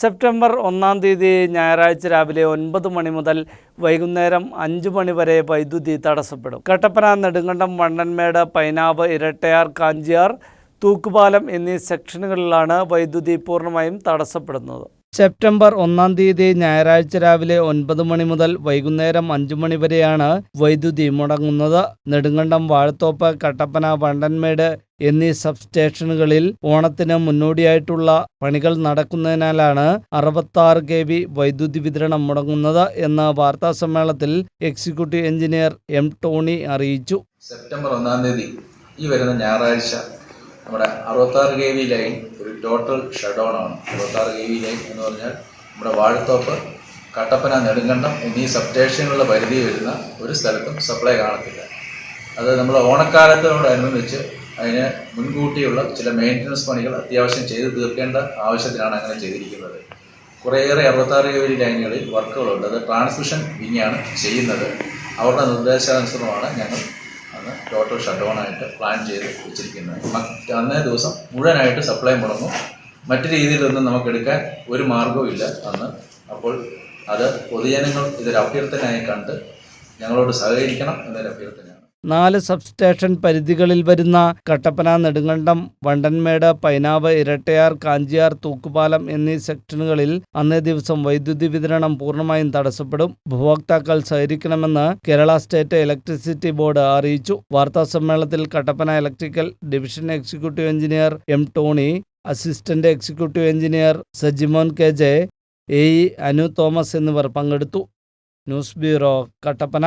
September ഒന്നാം തീയതി ഞായറാഴ്ച രാവിലെ ഒൻപത് മണി മുതൽ വൈകുന്നേരം അഞ്ച് മണി വരെ വൈദ്യുതി തടസ്സപ്പെടും. കട്ടപ്പന നെടുങ്കണ്ടം വണ്ണൻമേട് പൈനാവ് ഇരട്ടയാർ കാഞ്ചിയാർ തൂക്കുപാലം എന്നീ സെക്ഷനുകളിലാണ് വൈദ്യുതി പൂർണമായും തടസ്സപ്പെടുന്നത്. സെപ്റ്റംബർ ഒന്നാം തീയതി ഞായറാഴ്ച രാവിലെ ഒൻപത് മണി മുതൽ വൈകുന്നേരം അഞ്ചു മണി വരെയാണ് വൈദ്യുതി മുടങ്ങുന്നത്. നെടുങ്കണ്ടം വാഴത്തോപ്പ് കട്ടപ്പന വണ്ടൻമേട് എന്നീ സബ് സ്റ്റേഷനുകളിൽ ഓണത്തിന് മുന്നോടിയായിട്ടുള്ള പണികൾ നടക്കുന്നതിനാലാണ് അറുപത്താറ് കെ വി വൈദ്യുതി വിതരണം മുടങ്ങുന്നത് എന്ന് വാർത്താസമ്മേളനത്തിൽ എക്സിക്യൂട്ടീവ് എഞ്ചിനീയർ എം ടോണി അറിയിച്ചു. സെപ്റ്റംബർ ഒന്നാം തീയതി ഈ വരുന്ന ഞായറാഴ്ച നമ്മുടെ അറുപത്താറ് കെ വി ലൈൻ ഒരു ടോട്ടൽ ഷട്ട് ഡൗൺ ആണ്. അറുപത്താറ് കെ വി ലൈൻ എന്ന് പറഞ്ഞാൽ നമ്മുടെ വാഴത്തോപ്പ് കട്ടപ്പന നെടുങ്കണ്ടം എന്നീ സബ്സ്റ്റേഷനുള്ള പരിധി വരുന്ന ഒരു സ്ഥലത്തും സപ്ലൈ കാണത്തില്ല. അത് നമ്മൾ ഓണക്കാലത്തോട് ഓണക്കാലത്തോടനുബന്ധിച്ച് അതിന് മുൻകൂട്ടിയുള്ള ചില മെയിന്റനൻസ് പണികൾ അത്യാവശ്യം ചെയ്ത് തീർക്കേണ്ട ആവശ്യത്തിനാണ് അങ്ങനെ ചെയ്തിരിക്കുന്നത്. കുറേയേറെ അറുപത്താറ് കെ വി ലൈനുകളിൽ വർക്കുകളുണ്ട് അത് ട്രാൻസ്മിഷൻ വിങ്ങാണ് ചെയ്യുന്നത്. അവരുടെ നിർദ്ദേശാനുസൃതമാണ് ഞങ്ങൾ അന്ന് ടോട്ടൽ ഷട്ട് ഡൗൺ ആയിട്ട് പ്ലാൻ ചെയ്ത് വെച്ചിരിക്കുന്നത് അന്നേ ദിവസം മുഴുവനായിട്ട് സപ്ലൈ മുടങ്ങും. മറ്റു രീതിയിലൊന്നും നമുക്ക് എടുക്കാൻ ഒരു മാർഗവും ഇല്ല അന്ന്. അപ്പോൾ അത് പൊതുജനങ്ങൾ ഇതൊരു അഭ്യർത്ഥനയായി കണ്ട് ഞങ്ങളോട് സഹകരിക്കണം എന്നൊരു അഭ്യർത്ഥനയാണ്. നാല് സബ്സ്റ്റേഷൻ പരിധികളിൽ വരുന്ന കട്ടപ്പന നെടുങ്കണ്ടം വണ്ടൻമേട് പൈനാവ് ഇരട്ടയാർ കാഞ്ചിയാർ തൂക്കുപാലം എന്നീ സെക്ഷനുകളിൽ അന്നേ ദിവസം വൈദ്യുതി വിതരണം പൂർണമായും തടസ്സപ്പെടും. ഉപഭോക്താക്കൾ സഹകരിക്കണമെന്ന് കേരള സ്റ്റേറ്റ് ഇലക്ട്രിസിറ്റി ബോർഡ് അറിയിച്ചു. വാർത്താ സമ്മേളനത്തിൽ Kattappana electrical division executive engineer M Tony assistant executive engineer Sajimon K J A Anu Thomas എന്നിവർ പങ്കെടുത്തു. News bureau Kattappana.